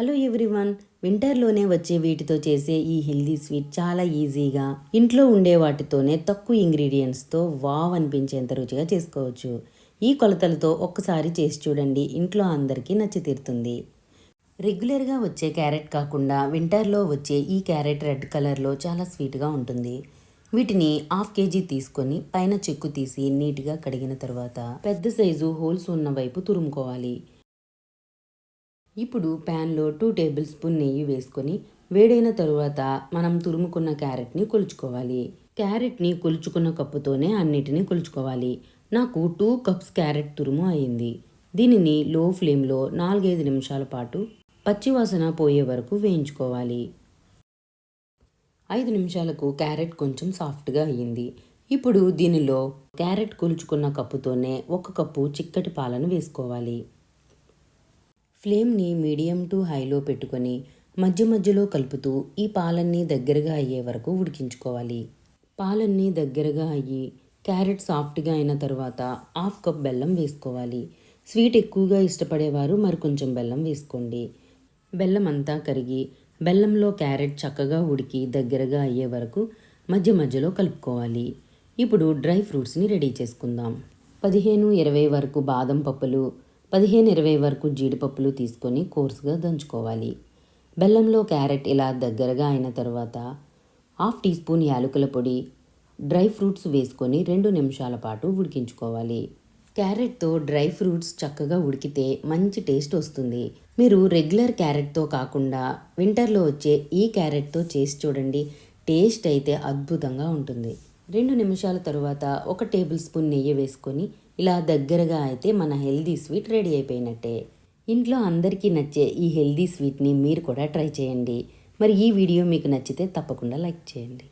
Hello everyone వింటర్లోనే వచ్చే వీటితో చేసే ఈ హెల్దీ స్వీట్ చాలా ఈజీగా ఇంట్లో ఉండే వాటితోనే తక్కువ ఇంగ్రీడియంట్స్తో వావ్ అనిపించేంత రుచిగా చేసుకోవచ్చు. ఈ కొలతలతో ఒక్కసారి చేసి చూడండి ఇంట్లో అందరికీ నచ్చి తీరుతుంది. రెగ్యులర్గా వచ్చే క్యారెట్ కాకుండా వింటర్లో వచ్చే ఈ క్యారెట్ రెడ్ కలర్లో చాలా స్వీట్గా ఉంటుంది. వీటిని హాఫ్ కేజీ తీసుకొని పైన చెక్కు తీసి నీట్గా కడిగిన తర్వాత పెద్ద సైజు హోల్స్ ఉన్న వైపు తురుముకోవాలి. ఇప్పుడు ప్యాన్లో టూ టేబుల్ స్పూన్ నెయ్యి వేసుకొని వేడైన తరువాత మనం తురుముకున్న క్యారెట్ని కొలుచుకోవాలి. క్యారెట్ని కొలుచుకున్న కప్పుతోనే అన్నిటినీ కొలుచుకోవాలి. నాకు టూ కప్స్ క్యారెట్ తురుము అయింది. దీనిని లో ఫ్లేమ్లో నాలుగైదు నిమిషాల పాటు పచ్చివాసన పోయే వరకు వేయించుకోవాలి. ఐదు నిమిషాలకు క్యారెట్ కొంచెం సాఫ్ట్గా అయ్యింది. ఇప్పుడు దీనిలో క్యారెట్ కొలుచుకున్న కప్పుతోనే ఒక కప్పు చిక్కటి పాలను వేసుకోవాలి. ఫ్లేమ్ని మీడియం టు హైలో పెట్టుకొని మధ్య మధ్యలో కలుపుతూ ఈ పాలన్నీ దగ్గరగా అయ్యే వరకు ఉడికించుకోవాలి. పాలన్నీ దగ్గరగా అయ్యి క్యారెట్ సాఫ్ట్గా అయిన తర్వాత హాఫ్ కప్ బెల్లం వేసుకోవాలి. స్వీట్ ఎక్కువగా ఇష్టపడేవారు మరికొంచెం బెల్లం వేసుకోండి. బెల్లం అంతా కరిగి బెల్లంలో క్యారెట్ చక్కగా ఉడికి దగ్గరగా అయ్యే వరకు మధ్య మధ్యలో కలుపుకోవాలి. ఇప్పుడు డ్రై ఫ్రూట్స్ని రెడీ చేసుకుందాం. పదిహేను ఇరవై వరకు బాదం పప్పులు పదిహేను ఇరవై వరకు జీడిపప్పులు తీసుకొని కోర్సుగా దంచుకోవాలి. బెల్లంలో క్యారెట్ ఇలా దగ్గరగా అయిన తర్వాత హాఫ్ టీ స్పూన్ యాలకుల పొడి డ్రై ఫ్రూట్స్ వేసుకొని రెండు నిమిషాల పాటు ఉడికించుకోవాలి. క్యారెట్తో డ్రై ఫ్రూట్స్ చక్కగా ఉడికితే మంచి టేస్ట్ వస్తుంది. మీరు రెగ్యులర్ క్యారెట్తో కాకుండా వింటర్లో వచ్చే ఈ క్యారెట్తో చేసి చూడండి. టేస్ట్ అయితే అద్భుతంగా ఉంటుంది. రెండు నిమిషాల తరువాత ఒక టేబుల్ స్పూన్ నెయ్యి వేసుకొని ఇలా దగ్గరగా అయితే మన హెల్దీ స్వీట్ రెడీ అయిపోయినట్టే. ఇంట్లో అందరికీ నచ్చే ఈ హెల్దీ స్వీట్ని మీరు కూడా ట్రై చేయండి. మరి ఈ వీడియో మీకు నచ్చితే తప్పకుండా లైక్ చేయండి.